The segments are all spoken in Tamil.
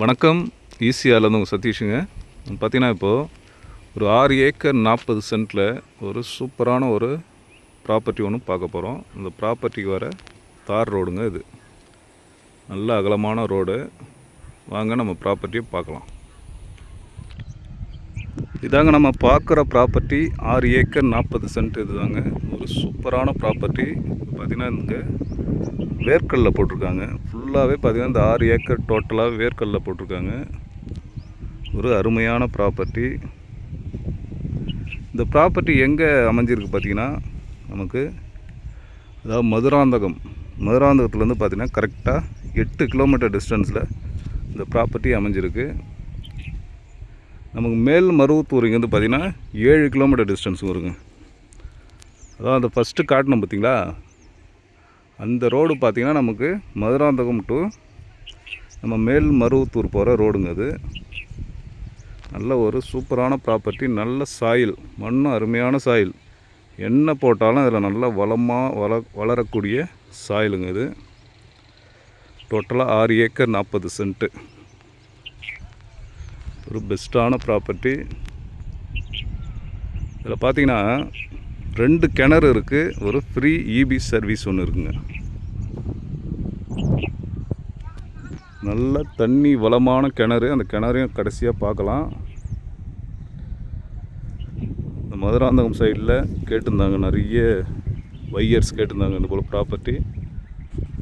வணக்கம். ஈஸியாலேருந்து உங்கள் சதீஷுங்க. பார்த்தீங்கன்னா இப்போது ஒரு ஆறு ஏக்கர் நாற்பது சென்ட்டில் ஒரு சூப்பரான ஒரு ப்ராப்பர்ட்டி ஒன்று பார்க்க போகிறோம் இந்த ப்ராப்பர்ட்டிக்கு வர தார் ரோடுங்க இது. நல்ல அகலமான ரோடு. வாங்க நம்ம ப்ராப்பர்ட்டியை பார்க்கலாம். இதாங்க நம்ம பார்க்குற ப்ராப்பர்ட்டி. ஆறு ஏக்கர் நாற்பது சென்ட் இதுதாங்க. ஒரு சூப்பரான ப்ராப்பர்ட்டி. பார்த்தீங்கன்னா இங்கே வேர்க்கல்ல போட்டிருக்காங்க. ஃபுல்லாகவே பார்த்திங்கன்னா இந்த ஆறு ஏக்கர் டோட்டலாக வேர்க்கல்ல போட்டிருக்காங்க. ஒரு அருமையான ப்ராப்பர்ட்டி இந்த ப்ராப்பர்ட்டி எங்கே அமைஞ்சிருக்கு பார்த்தீங்கன்னா நமக்கு அதாவது மதுராந்தகம். மதுராந்தகத்துலேருந்து பார்த்திங்கன்னா கரெக்டாக எட்டு கிலோமீட்டர் டிஸ்டன்ஸில் இந்த ப்ராப்பர்ட்டி அமைஞ்சிருக்கு. நமக்கு மேல் மருவத்தூர் இங்கேருந்து பார்த்தீங்கன்னா ஏழு கிலோமீட்டர் டிஸ்டன்ஸ் வருங்க. அதான் அந்த ஃபஸ்ட்டு காட்டணும் பார்த்திங்களா அந்த ரோடு பார்த்திங்கன்னா நமக்கு மதுராந்தகம் டு நம்ம மேல் மருவத்தூர் போகிற ரோடுங்க அது. நல்ல ஒரு சூப்பரான ப்ராப்பர்ட்டி நல்ல சாயில் மண்ணும் அருமையான சாயில் என்ன போட்டாலும் அதில் நல்லா வளமாக வள வளரக்கூடிய சாயிலுங்க இது. டோட்டலாக ஆறு ஏக்கர் நாற்பது சென்ட்டு ஒரு பெஸ்ட்டான ப்ராப்பர்ட்டி இதில் பார்த்தீங்கன்னா ரெண்டு கிணறு இருக்குது ஒரு ஃப்ரீ இபி சர்வீஸ் ஒன்று இருக்குங்க. நல்ல தண்ணி வளமான கிணறு. அந்த கிணறையும் கடைசியாக பார்க்கலாம். இந்த மதுராந்தகம் சைடில் கேட்டிருந்தாங்க நிறைய வையர்ஸ் கேட்டிருந்தாங்க இந்த போல் ப்ராப்பர்ட்டி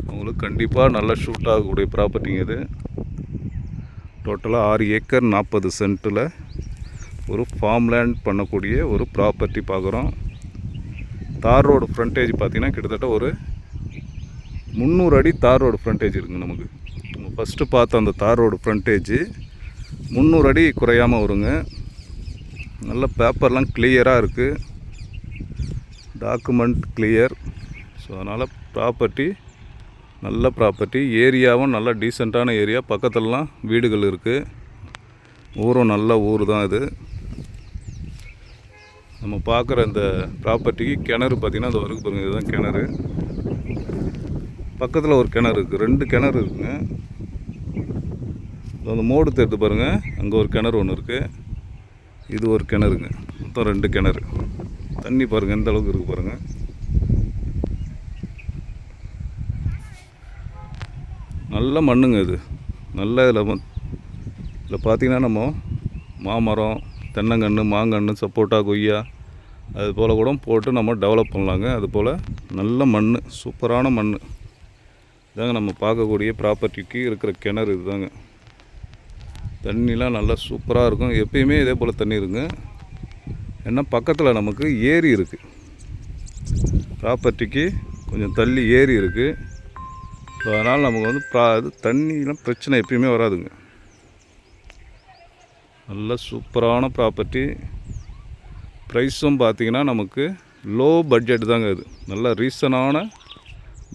அவங்களுக்கு கண்டிப்பாக நல்லா ஷூட் ஆகக்கூடிய ப்ராப்பர்ட்டிங்க இது. டோட்டலாக ஆறு ஏக்கர் நாற்பது சென்ட்டில் ஒரு ஃபார்ம் லேண்ட் பண்ணக்கூடிய ஒரு ப்ராப்பர்ட்டி பார்க்குறோம். தார் ரோடு ஃப்ரண்டேஜ் பார்த்திங்கன்னா கிட்டத்தட்ட ஒரு முந்நூறு அடி தார் ரோடு ஃப்ரண்டேஜ் இருக்குங்க நமக்கு. நம்ம ஃபஸ்ட்டு பார்த்த அந்த தார் ரோடு ஃப்ரண்டேஜ் முந்நூறு அடி குறையாமல் வருங்க. நல்ல பேப்பர்லாம் கிளியராக இருக்குது டாக்குமெண்ட் கிளியர் ஸோ அதனால் ப்ராப்பர்ட்டி நல்ல ப்ராப்பர்ட்டி ஏரியாவும் நல்ல டீசெண்டான ஏரியா பக்கத்துலலாம் வீடுகள் இருக்குது ஊரும் நல்ல ஊர் தான் இது. நம்ம பார்க்குற அந்த ப்ராப்பர்ட்டிக்கு கிணறு பார்த்திங்கன்னா அது வரைக்கும் பாருங்கள் இதுதான் கிணறு. பக்கத்தில் ஒரு கிணறு இருக்குது ரெண்டு கிணறு இருக்குங்க. அந்த மோடு தேர்த்து பாருங்கள் அங்கே ஒரு கிணறு ஒன்று இருக்குது இது ஒரு கிணறுங்க. மொத்தம் ரெண்டு கிணறு. தண்ணி பாருங்கள் எந்த அளவுக்கு இருக்குது பாருங்கள் நல்ல மண்ணுங்க இது. நல்ல இதில் இதில் பார்த்தீங்கன்னா நம்ம மாமரம் தென்னங்கன்று மாங்கன்று சப்போட்டா கொய்யா அது போல் கூட போட்டு நம்ம டெவலப் பண்ணலாங்க. அது போல் நல்ல மண் சூப்பரான மண் இதாங்க நம்ம பார்க்கக்கூடிய ப்ராப்பர்ட்டிக்கு இருக்கிற கிணறு இதுதாங்க. தண்ணிலாம் நல்லா சூப்பராக இருக்கும். எப்பயுமே இதே போல் தண்ணி இருக்குங்க ஏன்னா பக்கத்தில் நமக்கு ஏரி இருக்குது ப்ராப்பர்ட்டிக்கு கொஞ்சம் தள்ளி ஏரி இருக்குது ஸோ அதனால் நமக்கு வந்து ப்ரா இது தண்ணிலாம் பிரச்சனை எப்பயுமே வராதுங்க. நல்ல சூப்பரான ப்ராப்பர்ட்டி ப்ரைஸும் பார்த்தீங்கன்னா நமக்கு லோ பட்ஜெட் தாங்க இது. நல்ல ரீசனான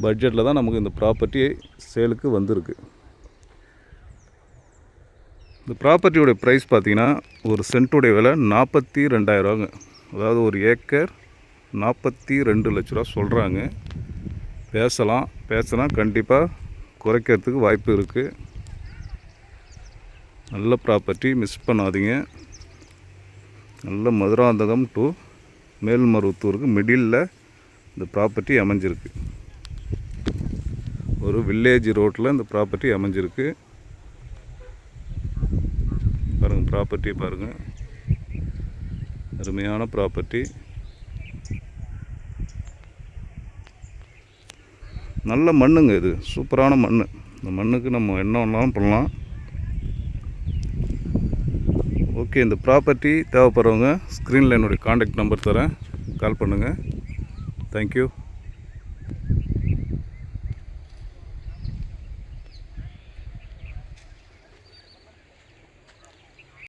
பட்ஜெட்டில் தான் நமக்கு இந்த ப்ராப்பர்ட்டி சேலுக்கு வந்திருக்கு. இந்த ப்ராப்பர்ட்டியோடைய ப்ரைஸ் பார்த்திங்கன்னா ஒரு சென்ட்டுடைய விலை நாற்பத்தி ரெண்டாயிரூவாங்க அதாவது ஒரு ஏக்கர் நாற்பத்தி ரெண்டு லட்ச ரூபா சொல்கிறாங்க பேசலாம். பேசினா கண்டிப்பாக குறைக்கிறதுக்கு வாய்ப்பு இருக்குது நல்ல ப்ராப்பர்ட்டி மிஸ் பண்ணாதீங்க. நல்ல மதுராந்தகம் டு மேல்மருவத்தூருக்கு மிடில் இந்த ப்ராப்பர்ட்டி அமைஞ்சிருக்கு. ஒரு வில்லேஜ் ரோட்டில் இந்த ப்ராப்பர்ட்டி அமைஞ்சிருக்கு. பாருங்கள் ப்ராப்பர்ட்டி பாருங்கள் அருமையான ப்ராப்பர்ட்டி நல்ல மண்ணுங்க இது. சூப்பரான மண் இந்த மண்ணுக்கு நம்ம என்ன வேணாலும் பண்ணலாம். ஓகே இந்த ப்ராப்பர்ட்டி தேவைப்படுறவங்க ஸ்க்ரீனில் என்னுடைய காண்டாக்ட் நம்பர் தரேன். கால் பண்ணுங்கள் தேங்க்யூ